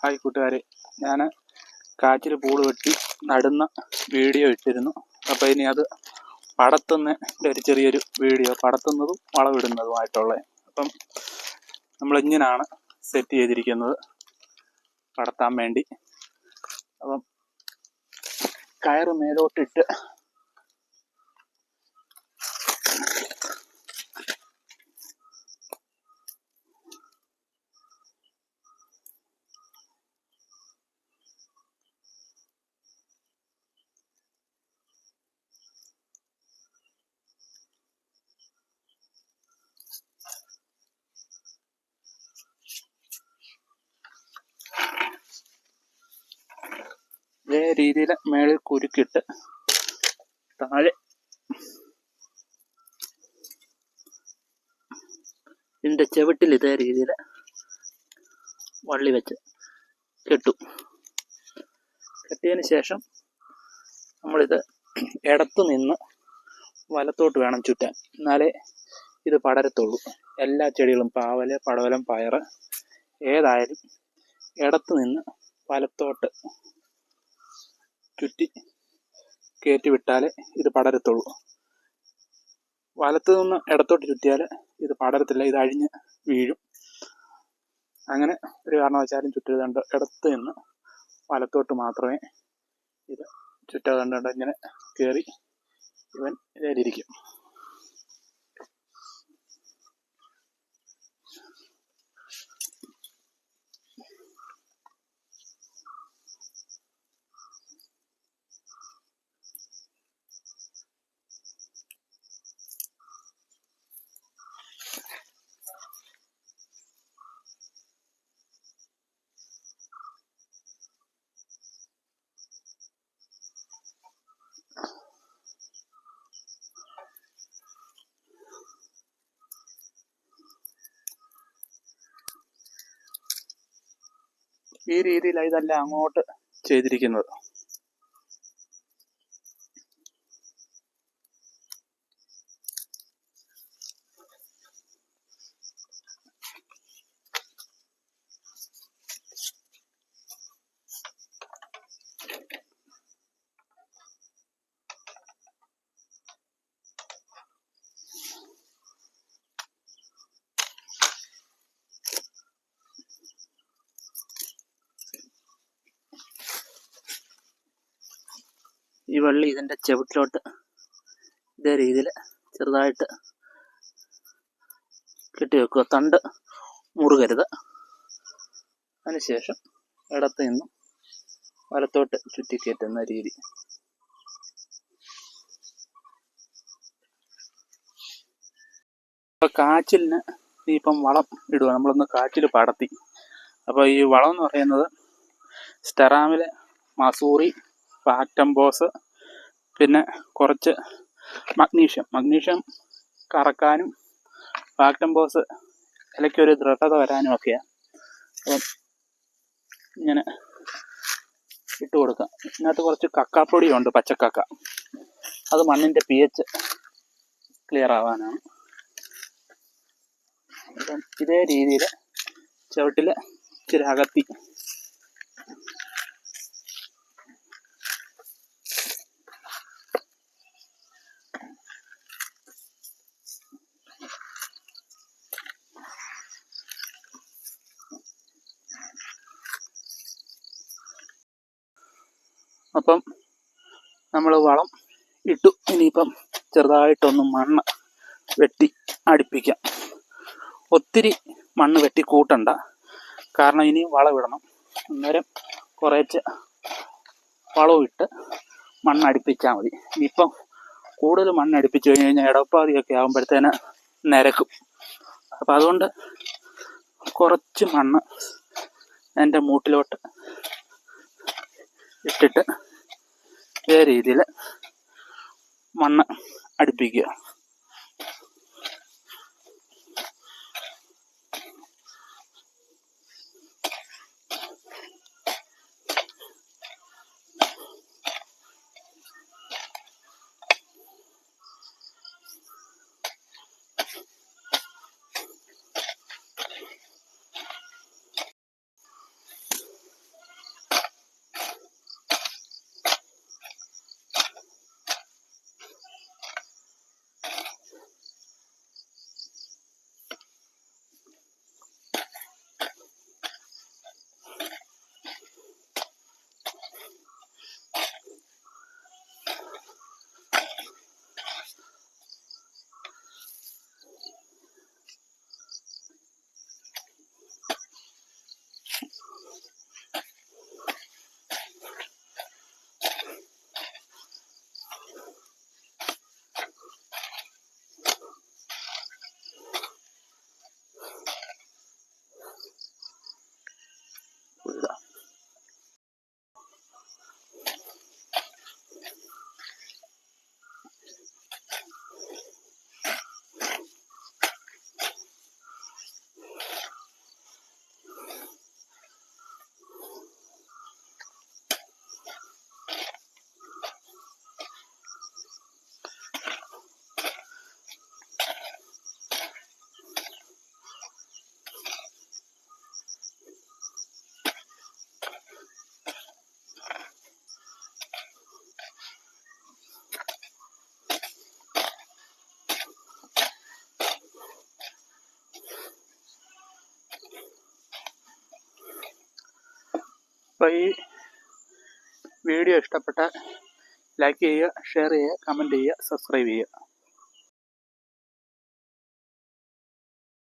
Hi കൂട്ടുകാരെ. ഞാൻ കാറ്റിൽ പൂൾ വെട്ടി നടുന്ന വീഡിയോ ഇട്ടിരുന്നു. അപ്പോൾ ഇനി അത് പടത്തുന്ന ഒരു ചെറിയൊരു വീഡിയോ പടത്തുന്നതും വളവിടുന്നതുമായിട്ടുള്ള. അപ്പം നമ്മൾ ഇങ്ങനെയാണ് സെറ്റ് ചെയ്തിരിക്കുന്നത് പടത്താൻ വേണ്ടി. അപ്പം കയറ് മേലോട്ടിട്ട് ഇതേ രീതിയിൽ മേളിൽ കുരുക്കിട്ട് താഴെ ഇതിന്റെ ചവിട്ടിൽ ഇതേ രീതിയിൽ വള്ളി വെച്ച് കെട്ടു. കെട്ടിയതിന് ശേഷം നമ്മളിത് ഇടത്തു നിന്ന് വലത്തോട്ട് വേണം ചുറ്റാൻ. എന്നാലേ ഇത് പടരത്തുള്ളൂ. എല്ലാ ചെടികളും പാവൽ പടവലം പയറ് ഏതായാലും ഇടത്തു നിന്ന് വലത്തോട്ട് ചുറ്റി കയറ്റി വിട്ടാലേ ഇത് പടരത്തുള്ളൂ. വലത്തു നിന്ന് ഇടത്തോട്ട് ചുറ്റിയാൽ ഇത് പടരത്തില്ല ഇത് അഴിഞ്ഞ് വീഴും. അങ്ങനെ ഒരു കാരണവശാലും ചുറ്റരുതുണ്ട് ഇടത്ത് നിന്ന് വലത്തോട്ട് മാത്രമേ ഇത് ചുറ്റാതെ ഇങ്ങനെ കയറി ഇവൻ ഇതിലിരിക്കും ഈ രീതിയിലാണ് ഇതെല്ലാം അങ്ങോട്ട് ചെയ്തിരിക്കുന്നത്. ഈ വള്ളി ഇതിന്റെ ചെവിട്ടിലോട്ട് ഇതേ രീതിയിൽ ചെറുതായിട്ട് കെട്ടി വെക്കുക. തണ്ട് മുറുകരുത്. അതിനുശേഷം ഇടത്ത് നിന്നും വലത്തോട്ട് ചുറ്റിക്കയറ്റുന്ന രീതി. ഇപ്പം കാച്ചിലിന് ഇപ്പം വളം ഇടുക. നമ്മളൊന്ന് കാച്ചിൽ പടത്തി. അപ്പോൾ ഈ വളം എന്ന് പറയുന്നത് സ്റ്റെറാമിലെ മസൂറി ഫാക്ടംബോസ് പിന്നെ കുറച്ച് മഗ്നീഷ്യം. മഗ്നീഷ്യം കറക്കാനും ഫാക്ടംബോസ് ഇലയ്ക്കൊരു ദൃഢത വരാനും ഒക്കെയാണ് അപ്പം ഇങ്ങനെ ഇട്ട് കൊടുക്കാം. ഇതിനകത്ത് കുറച്ച് കക്കാപ്പൊടിയുണ്ട് പച്ചക്കക്ക. അത് മണ്ണിന്റെ പി എച്ച് ക്ലിയർ ആവാനാണ്. അപ്പം ഇതേ രീതിയിൽ ചവിട്ടിൽ ഇച്ചിരി അകത്തി അപ്പം നമ്മൾ വളം ഇട്ടു. ഇനിയിപ്പം ചെറുതായിട്ടൊന്ന് മണ്ണ് വെട്ടി അടുപ്പിക്കാം. ഒത്തിരി മണ്ണ് വെട്ടി കൂട്ടണ്ട. കാരണം ഇനി വളമിടണം അന്നേരം കുറച്ച് ഇട്ട് മണ്ണ് അടുപ്പിച്ചാൽ മതി. ഇനിയിപ്പം കൂടുതൽ മണ്ണ് അടുപ്പിച്ച് കഴിഞ്ഞ് കഴിഞ്ഞാൽ ഇടപ്പാതിയൊക്കെ ആകുമ്പോഴത്തേന് നിരക്കും. അപ്പം അതുകൊണ്ട് കുറച്ച് മണ്ണ് എന്റെ മൂട്ടിലോട്ട് ഇട്ടിട്ട് ഇതേ രീതിയിൽ മണ്ണ് അടുപ്പിക്കുക. അപ്പോൾ ഈ വീഡിയോ ഇഷ്ടപ്പെട്ടാൽ ലൈക്ക് ചെയ്യുക ഷെയർ ചെയ്യുക കമന്റ് ചെയ്യുക സബ്സ്ക്രൈബ് ചെയ്യുക.